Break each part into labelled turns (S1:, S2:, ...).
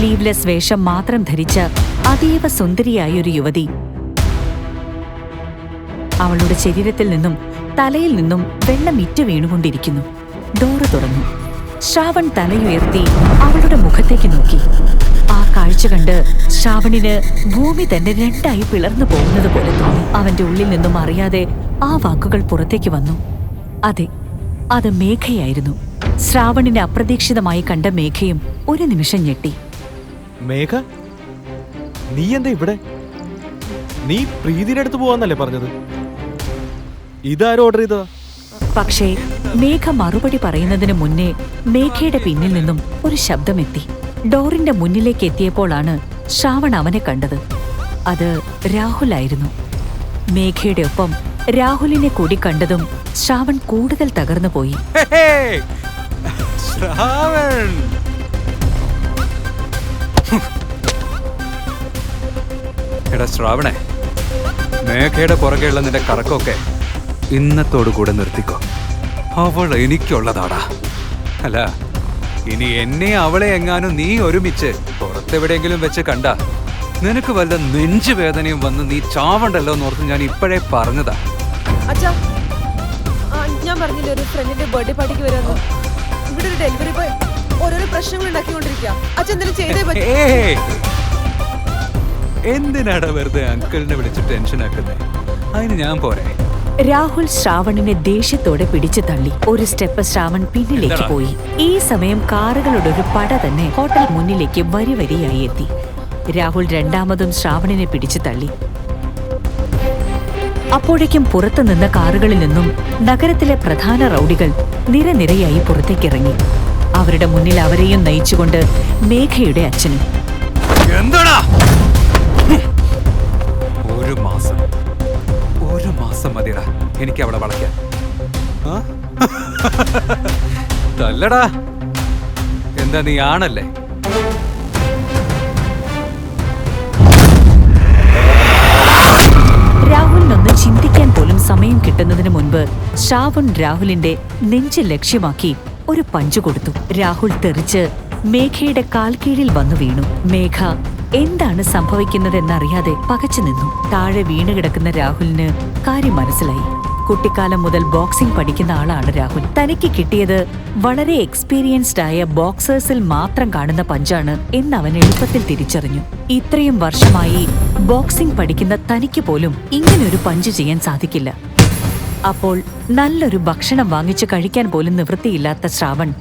S1: Sleeveless വേഷം മാത്രം ധരിച്ച അതീവ സുന്ദരിയായ ഒരു യുവതി. അവളുടെ ശരീരത്തിൽ നിന്നും തലയിൽ നിന്നും വെള്ളം ഇറ്റു വീണുകൊണ്ടിരിക്കുന്നു. ഡോറ് തുറന്നു. ശ്രാവൺ തലയുയർത്തി അവളുടെ മുഖത്തേക്ക് നോക്കി. ആ കാഴ്ച കണ്ട് ശ്രാവണിന് ഭൂമി തന്നെ രണ്ടായി പിളർന്നു പോകുന്നത് പോലെ തോന്നി. അവന്റെ ഉള്ളിൽ നിന്നും അറിയാതെ ആ വാക്കുകൾ പുറത്തേക്ക് വന്നു. അതെ അത് മേഘയായിരുന്നു. ശ്രാവണിനെ അപ്രതീക്ഷിതമായി കണ്ട മേഘയും ഒരു നിമിഷം ഞെട്ടി.
S2: മേഘ നീ എന്താ ഇവിടെ? നീ പ്രീതിയുടെ അടുത്ത് പോവാന്നല്ലേ പറഞ്ഞത്? ഇതാരും ഓർഡർ ചെയ്തതാ?
S1: പക്ഷേ മേഘ മറുപടി പറയുന്നതിന് മുന്നേ മേഘയുടെ പിന്നിൽ നിന്നും ഒരു ശബ്ദമെത്തി. ഡോറിന്റെ മുന്നിലേക്ക് എത്തിയപ്പോഴാണ് ശ്രാവൺ അവനെ കണ്ടത്. അത് രാഹുലായിരുന്നു. മേഘയുടെ ഒപ്പം രാഹുലിനെ കൂടി കണ്ടതും ശ്രാവൺ കൂടുതൽ തകർന്നു പോയി
S3: ശ്രാവൺ! എടാ ശ്രാവണേ മേഘയുടെ പുറകെയുള്ള നിന്റെ കറക്കമൊക്കെ ഇന്നത്തോടു കൂടെ നിർത്തിക്കോ. അവൾ എനിക്കുള്ളതാടാ. അല്ല ഇനി എന്നെ അവളെ എങ്ങാനും നീ ഒരുമിച്ച് പുറത്തെവിടെയെങ്കിലും വെച്ച് കണ്ട നിനക്ക് വല്ല നെഞ്ചുവേദനയും വന്ന് നീ ചാവണ്ടല്ലോ എന്നോർത്ത് ഞാൻ ഇപ്പോഴേ പറഞ്ഞതാ.
S4: ഞാൻ പറഞ്ഞില്ലേ ഒരു ഫ്രണ്ടിന്റെ ബർത്ത്ഡേ പാർട്ടിക്ക് വരുമെന്ന് ഇവിടെ ഒരു ഡെലിവറി ബോയ് ഓരോരോ പ്രശ്നങ്ങൾ ഉണ്ടാക്കിക്കൊണ്ടിരിക്കുക അച്ഛൻ എന്തെങ്കിലും ചെയ്തേ പറ്റൂ.
S3: ഏയ്! എന്തിനാടാ വെറുതെ അങ്കിളിനെ വിളിച്ച് ടെൻഷൻ ആക്കുന്നേ? അതിന് ഞാൻ പോരെ.
S1: രാഹുൽ ശ്രാവണിനെ ദേഷ്യത്തോടെ പിടിച്ചു തള്ളി. ഒരു സ്റ്റെപ്പ് ശ്രാവൺ പിന്നിലേക്ക്
S3: എന്താടാ?
S1: പോയി. ഈ സമയം കാറുകളുടെ ഒരു പട തന്നെ ഹോട്ടൽ മുന്നിലേക്ക് വരി വരിയായി എത്തി. രാഹുൽ രണ്ടാമതും ശ്രാവണിനെ പിടിച്ചു തള്ളി. അപ്പോഴേക്കും പുറത്തു നിന്ന കാറുകളിൽ നിന്നും നഗരത്തിലെ പ്രധാന റൗഡികൾ നിരനിരയായി പുറത്തേക്കിറങ്ങി. അവരുടെ മുന്നിൽ അവരെയും നയിച്ചുകൊണ്ട് മേഘയുടെ അച്ഛനും.
S3: എന്താടാ? ഒരു മാസം. ഒരു മാസം മതിടാ എനിക്ക് അവളെ വളയ്ക്കാൻ? തല്ലടാ. എന്താ നീ ആണല്ലേ?
S1: രാഹുലിനൊന്ന് ചിന്തിക്കാൻ പോലും സമയം കിട്ടുന്നതിന് മുൻപ് ശ്രാവൺ രാഹുലിന്റെ നെഞ്ച് ലക്ഷ്യമാക്കി ഒരു പഞ്ചു കൊടുത്തു. രാഹുൽ തെറിച്ച് മേഘയുടെ കാൽക്കീഴിൽ വന്നു വീണു. മേഘ എന്താണ് സംഭവിക്കുന്നതെന്നറിയാതെ പകച്ചു നിന്നു. താഴെ വീണ് കിടക്കുന്ന രാഹുലിന് കാര്യം മനസ്സിലായി. കുട്ടിക്കാലം മുതൽ ബോക്സിംഗ് പഠിക്കുന്ന ആളാണ് രാഹുൽ. തനിക്ക് കിട്ടിയത് വളരെ എക്സ്പീരിയൻസ്ഡ് ആയ ബോക്സേഴ്സിൽ മാത്രം കാണുന്ന പഞ്ചാണ് എന്ന് അവൻ എളുപ്പത്തിൽ തിരിച്ചറിഞ്ഞു. ഇത്രയും വർഷമായി ബോക്സിംഗ് പഠിക്കുന്ന തനിക്ക് പോലും ഇങ്ങനൊരു പഞ്ച് ചെയ്യാൻ സാധിക്കില്ല. അപ്പോൾ നല്ലൊരു ഭക്ഷണം വാങ്ങിച്ചു കഴിക്കാൻ പോലും നിവൃത്തിയില്ലാത്ത ശ്രാവൺ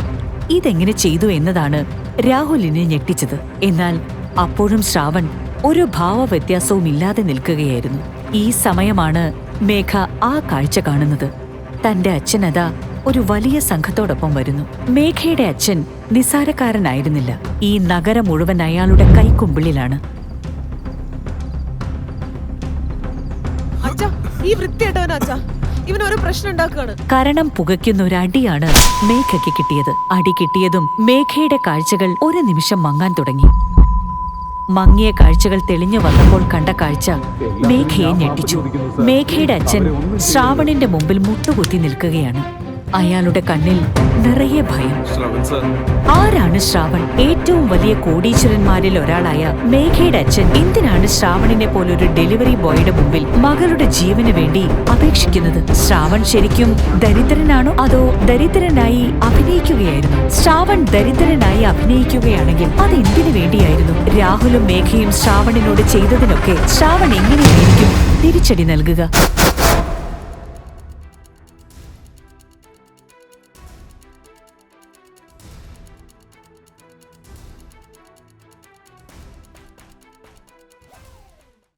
S1: ഇതെങ്ങനെ ചെയ്തു എന്നതാണ് രാഹുലിനെ ഞെട്ടിച്ചത്. എന്നാൽ അപ്പോഴും ശ്രാവൺ ഒരു ഭാവവ്യത്യാസവും ഇല്ലാതെ നിൽക്കുകയായിരുന്നു. ഈ സമയമാണ് മേഘ ആ കാഴ്ച കാണുന്നത്. തന്റെ അച്ഛനതാ ഒരു വലിയ സംഘത്തോടൊപ്പം വരുന്നു. മേഘയുടെ അച്ഛൻ നിസാരക്കാരനായിരുന്നില്ല ഈ നഗരം മുഴുവൻ അയാളുടെ കൈക്കുമ്പിളിലാണ്.
S4: ഈ വൃത്തിയായിട്ടവൻ അച്ഛാ. ഇവൻ ഒരു പ്രശ്നം ഉണ്ടാക്കുകയാണ്.
S1: കരണം പുകയ്ക്കുന്ന ഒരു അടിയാണ് മേഘയ്ക്ക് കിട്ടിയത്. അടി കിട്ടിയതും മേഘയുടെ കാഴ്ചകൾ ഒരു നിമിഷം മങ്ങാൻ തുടങ്ങി. മങ്ങിയ കാഴ്ചകൾ തെളിഞ്ഞു വന്നപ്പോൾ കണ്ട കാഴ്ച മേഘയെ ഞെട്ടിച്ചു. മേഘയുടെ അച്ഛൻ ശ്രാവണിന്റെ മുമ്പിൽ മുട്ടുകുത്തി നിൽക്കുകയാണ്. അയാളുടെ കണ്ണിൽ നിറയെ ഭയം. ആരാണ് ശ്രാവൺ? ഏറ്റവും വലിയ കോടീശ്വരന്മാരിൽ ഒരാളായ മേഘയുടെ അച്ഛൻ. എന്തിനാണ് ശ്രാവണിനെ പോലൊരു ഡെലിവറി ബോയുടെ മുമ്പിൽ മകളുടെ ജീവന് വേണ്ടി അപേക്ഷിക്കുന്നത്? ശ്രാവൺ ശരിക്കും ദരിദ്രനാണോ അതോ ദരിദ്രനായി അഭിനയിക്കുകയായിരുന്നു? ശ്രാവൺ ദരിദ്രനായി അഭിനയിക്കുകയാണെങ്കിൽ അത് എന്തിനു വേണ്ടിയായിരുന്നു? രാഹുലും മേഘയും ശ്രാവണിനോട് ചെയ്തതിനൊക്കെ ശ്രാവൺ എങ്ങനെയായിരിക്കും തിരിച്ചടി നൽകുക?